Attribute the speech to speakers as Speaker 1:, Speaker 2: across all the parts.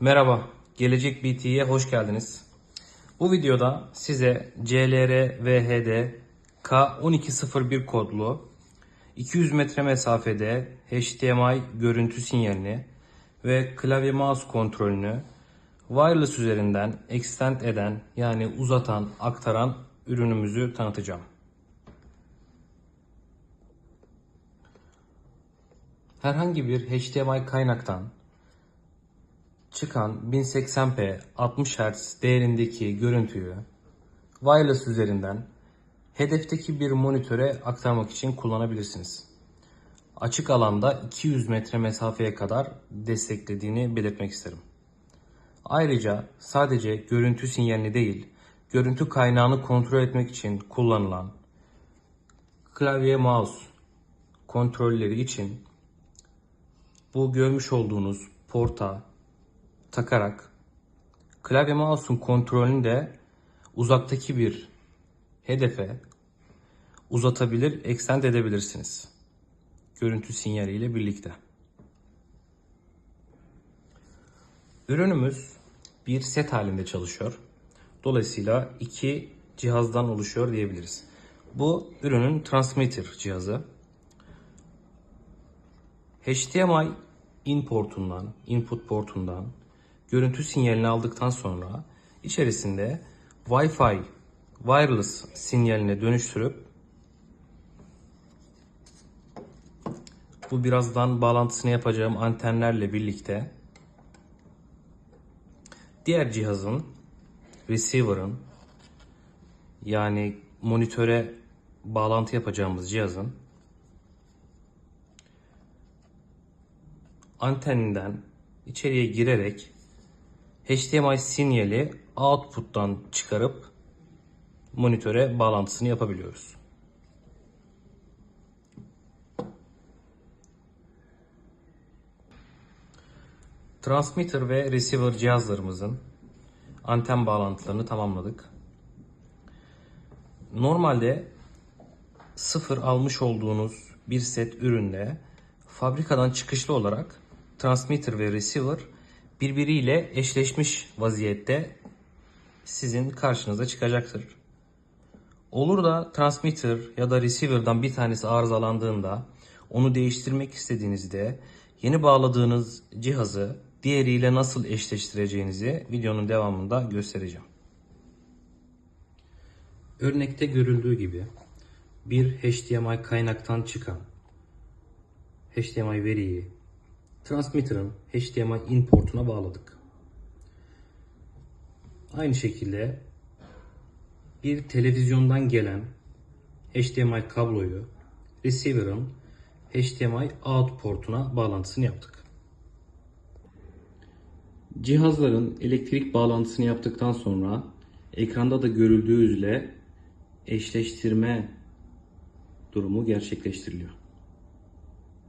Speaker 1: Merhaba, Gelecek BT'ye hoş geldiniz. Bu videoda size CLR VHD K1201 kodlu 200 metre mesafede HDMI görüntü sinyalini ve klavye mouse kontrolünü wireless üzerinden extend eden yani uzatan, aktaran ürünümüzü tanıtacağım. Herhangi bir HDMI kaynaktan çıkan 1080p 60 Hz değerindeki görüntüyü wireless üzerinden hedefteki bir monitöre aktarmak için kullanabilirsiniz. Açık alanda 200 metre mesafeye kadar desteklediğini belirtmek isterim. Ayrıca sadece görüntü sinyalini değil, görüntü kaynağını kontrol etmek için kullanılan klavye mouse kontrolleri için bu görmüş olduğunuz porta takarak klavye mouse'un kontrolünü de uzaktaki bir hedefe uzatabilir, extend edebilirsiniz. Görüntü sinyaliyle birlikte. Ürünümüz bir set halinde çalışıyor. Dolayısıyla iki cihazdan oluşuyor diyebiliriz. Bu ürünün transmitter cihazı. HDMI in portundan, input portundan görüntü sinyalini aldıktan sonra içerisinde Wi-Fi wireless sinyaline dönüştürüp bu birazdan bağlantısını yapacağım antenlerle birlikte diğer cihazın receiver'ın yani monitöre bağlantı yapacağımız cihazın anteninden içeriye girerek HDMI sinyali output'tan çıkarıp monitöre bağlantısını yapabiliyoruz. Transmitter ve receiver cihazlarımızın anten bağlantılarını tamamladık. Normalde sıfır almış olduğunuz bir set üründe fabrikadan çıkışlı olarak transmitter ve receiver birbiriyle eşleşmiş vaziyette sizin karşınıza çıkacaktır. Olur da transmitter ya da receiver'dan bir tanesi arızalandığında onu değiştirmek istediğinizde yeni bağladığınız cihazı diğeriyle nasıl eşleştireceğinizi videonun devamında göstereceğim. Örnekte görüldüğü gibi bir HDMI kaynaktan çıkan HDMI veriyi transmitter'ın HDMI in portuna bağladık. Aynı şekilde bir televizyondan gelen HDMI kabloyu receiver'ın HDMI out portuna bağlantısını yaptık. Cihazların elektrik bağlantısını yaptıktan sonra ekranda da görüldüğü üzere eşleştirme durumu gerçekleştiriliyor.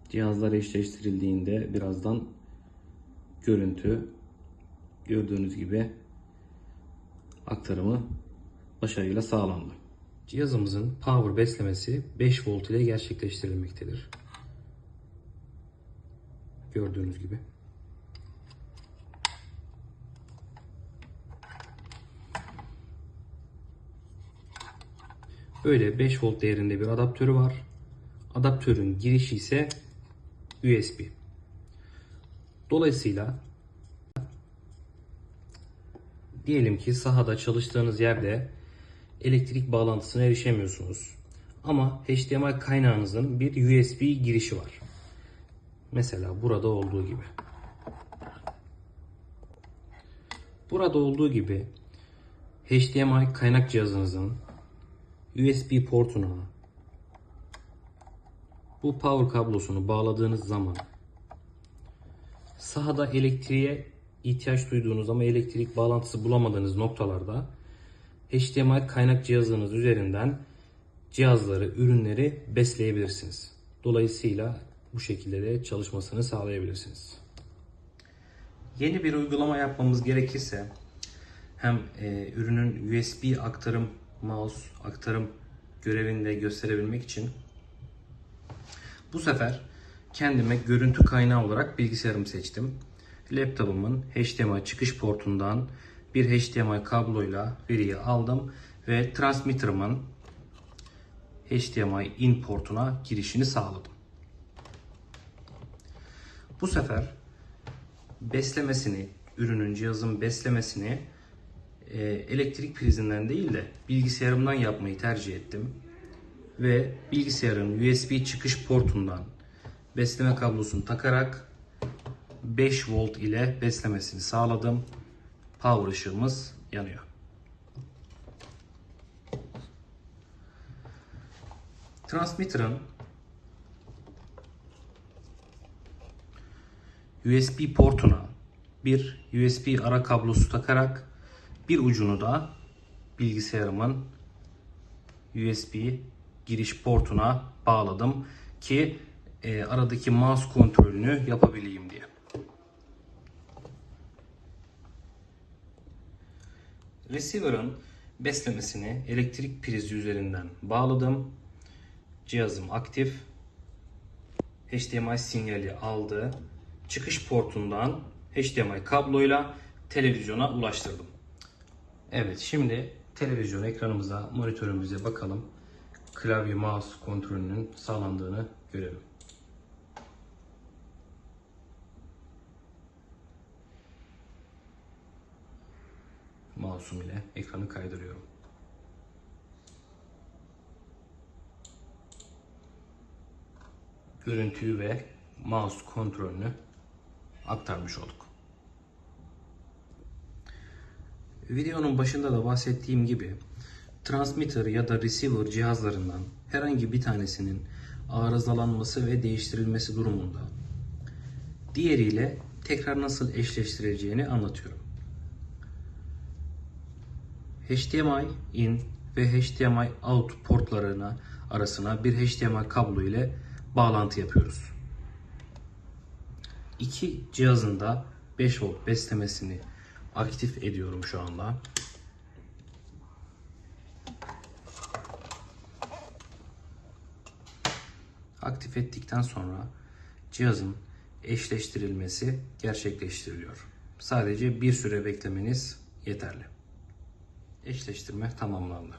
Speaker 1: Cihazlar eşleştirildiğinde birazdan görüntü gördüğünüz gibi aktarımı başarıyla sağlandı. Cihazımızın power beslemesi 5 volt ile gerçekleştirilmektedir. Gördüğünüz gibi. Böyle 5 volt değerinde bir adaptörü var. Adaptörün girişi ise USB. Dolayısıyla diyelim ki sahada çalıştığınız yerde elektrik bağlantısına erişemiyorsunuz. Ama HDMI kaynağınızın bir USB girişi var. Mesela burada olduğu gibi. Burada olduğu gibi HDMI kaynak cihazınızın USB portuna bu power kablosunu bağladığınız zaman sahada elektriğe ihtiyaç duyduğunuz ama elektrik bağlantısı bulamadığınız noktalarda HDMI kaynak cihazınız üzerinden cihazları, ürünleri besleyebilirsiniz. Dolayısıyla bu şekilde de çalışmasını sağlayabilirsiniz. Yeni bir uygulama yapmamız gerekirse hem e, ürünün USB aktarım mouse aktarım görevini de gösterebilmek için bu sefer kendime görüntü kaynağı olarak bilgisayarımı seçtim. laptopumun HDMI çıkış portundan bir HDMI kabloyla veriyi aldım ve transmitter'ımın HDMI in portuna girişini sağladım. Bu sefer beslemesini, ürünün cihazın beslemesini e, elektrik prizinden değil de bilgisayarımdan yapmayı tercih ettim. Ve bilgisayarın USB çıkış portundan besleme kablosunu takarak 5 volt ile beslemesini sağladım. Power ışığımız yanıyor. Transmitter'ın USB portuna bir USB ara kablosu takarak bir ucunu da bilgisayarımın USB giriş portuna bağladım ki e, aradaki mouse kontrolünü yapabileyim diye. Receiver'ın beslemesini elektrik prizi üzerinden bağladım. Cihazım aktif. HDMI sinyali aldı. Çıkış portundan HDMI kabloyla televizyona ulaştırdım. Evet şimdi televizyon ekranımıza, monitörümüze bakalım. Klavye mouse kontrolünün sağlandığını görelim. Mouse'um ile ekranı kaydırıyorum. Görüntüyü ve mouse kontrolünü aktarmış olduk. Videonun başında da bahsettiğim gibi transmitter ya da receiver cihazlarından herhangi bir tanesinin arızalanması ve değiştirilmesi durumunda diğeriyle tekrar nasıl eşleştirileceğini anlatıyorum. HDMI in ve HDMI out portlarına arasına bir HDMI kablo ile bağlantı yapıyoruz. İki cihazın da 5 volt beslemesini aktif ediyorum şu anda. Aktif ettikten sonra cihazın eşleştirilmesi gerçekleştiriliyor. Sadece bir süre beklemeniz yeterli. Eşleştirme tamamlandı.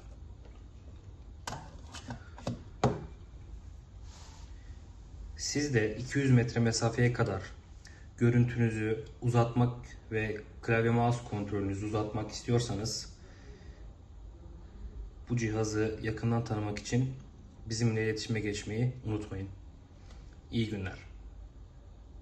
Speaker 1: Siz de 200 metre mesafeye kadar görüntünüzü uzatmak ve klavye mouse kontrolünüzü uzatmak istiyorsanız bu cihazı yakından tanımak için bizimle iletişime geçmeyi unutmayın. İyi günler.